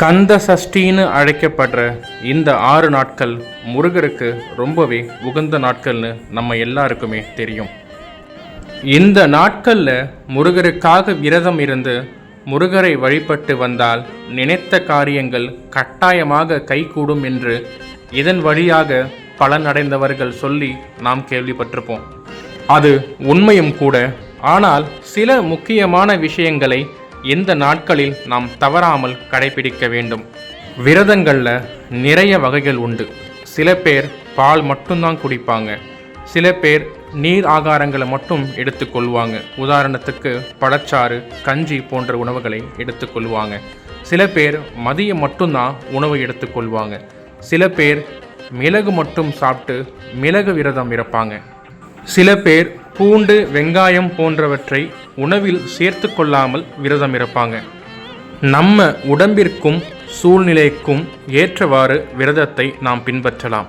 கந்த சஷ்டின்னு அழைக்கப்படுற இந்த ஆறு நாட்கள் முருகருக்கு ரொம்பவே உகந்த நாட்கள்னு நம்ம எல்லாருக்குமே தெரியும். இந்த நாட்களில் முருகருக்காக விரதம் இருந்து முருகரை வழிபட்டு வந்தால் நினைத்த காரியங்கள் கட்டாயமாக கைகூடும் என்று இதன் வழியாக பலனடைந்தவர்கள் சொல்லி நாம் கேள்விப்பட்டிருப்போம். அது உண்மையும் கூட ஆனால் சில முக்கியமான விஷயங்களை இந்த நாட்களில் நாம் தவறாமல் கடைபிடிக்க வேண்டும். விரதங்களில் நிறைய வகைகள் உண்டு. சில பேர் பால் மட்டும்தான் குடிப்பாங்க. சில பேர் நீர் ஆகாரங்களை மட்டும் எடுத்துக்கொள்வாங்க உதாரணத்துக்கு பழச்சாறு கஞ்சி போன்ற உணவுகளை எடுத்துக்கொள்வாங்க சில பேர் மதியம் மட்டும்தான் உணவு எடுத்துக்கொள்வாங்க சில பேர் மிளகு மட்டும் சாப்பிட்டு மிளகு விரதம் இருப்பாங்க. சில பேர் பூண்டு வெங்காயம் போன்றவற்றை உணவில் சேர்த்து கொள்ளாமல் விரதம் இருப்பாங்க. நம்ம உடம்பிற்கும் சூழ்நிலைக்கும் ஏற்றவாறு விரதத்தை நாம் பின்பற்றலாம்.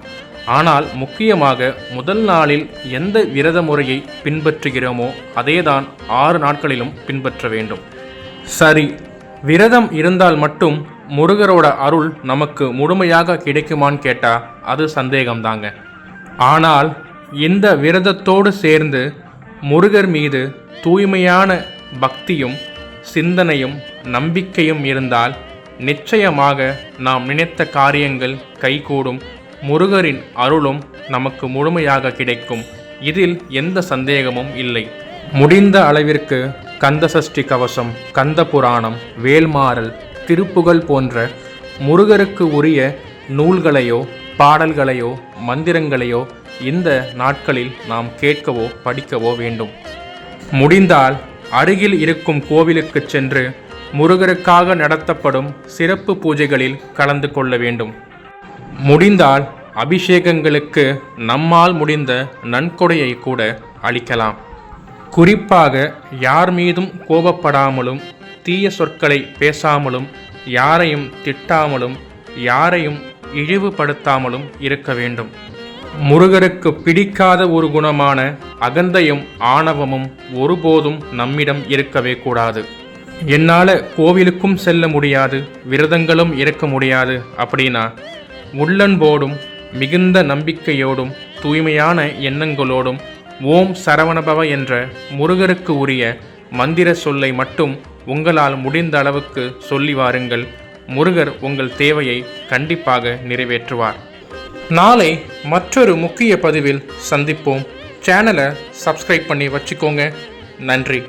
ஆனால் முக்கியமாக முதல் நாளில் எந்த விரத முறையை பின்பற்றுகிறோமோ அதேதான் ஆறு நாட்களிலும் பின்பற்ற வேண்டும். சரி விரதம் இருந்தால் மட்டும் முருகரோட அருள் நமக்கு முழுமையாக கிடைக்குமான்னு கேட்டால் அது சந்தேகம்தாங்க. ஆனால் இந்த விரதத்தோடு சேர்ந்து முருகர் மீது தூய்மையான பக்தியும் சிந்தனையும் நம்பிக்கையும் இருந்தால் நிச்சயமாக நாம் நினைத்த காரியங்கள் கைகூடும். முருகரின் அருளும் நமக்கு முழுமையாக கிடைக்கும். இதில் எந்த சந்தேகமும் இல்லை. முடிந்த அளவிற்கு கந்தசஷ்டி கவசம் கந்த புராணம் வேல்மாறல் திருப்புகழ் போன்ற முருகருக்கு உரிய நூல்களையோ பாடல்களையோ மந்திரங்களையோ இந்த நாட்களில் நாம் கேட்கவோ படிக்கவோ வேண்டும். முடிந்தால் அருகில் இருக்கும் கோவிலுக்கு சென்று முருகருக்காக நடத்தப்படும் சிறப்பு பூஜைகளில் கலந்து கொள்ள வேண்டும். முடிந்தால் அபிஷேகங்களுக்கு நம்மால் முடிந்த நன்கொடையை கூட அளிக்கலாம். குறிப்பாக யார் மீதும் கோபப்படாமலும் தீய சொற்களை பேசாமலும் யாரையும் திட்டாமலும் யாரையும் இழிவுபடுத்தாமலும் இருக்க வேண்டும். முருகருக்கு பிடிக்காத ஒரு குணமான அகந்தையும் ஆணவமும் ஒருபோதும் நம்மிடம் இருக்கவே கூடாது. என்னால் கோவிலுக்கும் செல்ல முடியாது விரதங்களும் இருக்க முடியாது அப்படின்னா உள்ளன்போடும் மிகுந்த நம்பிக்கையோடும் தூய்மையான எண்ணங்களோடும் ஓம் சரவணபவ என்ற முருகருக்கு உரிய மந்திர சொல்லை மட்டும் உங்களால் முடிந்த அளவுக்கு சொல்லி வாருங்கள். முருகர் உங்கள் தேவையை கண்டிப்பாக நிறைவேற்றுவார். நாளை மற்றொரு முக்கிய பதிவில் சந்திப்போம். சேனலை சப்ஸ்கிரைப் பண்ணி வச்சுக்கோங்க. நன்றி.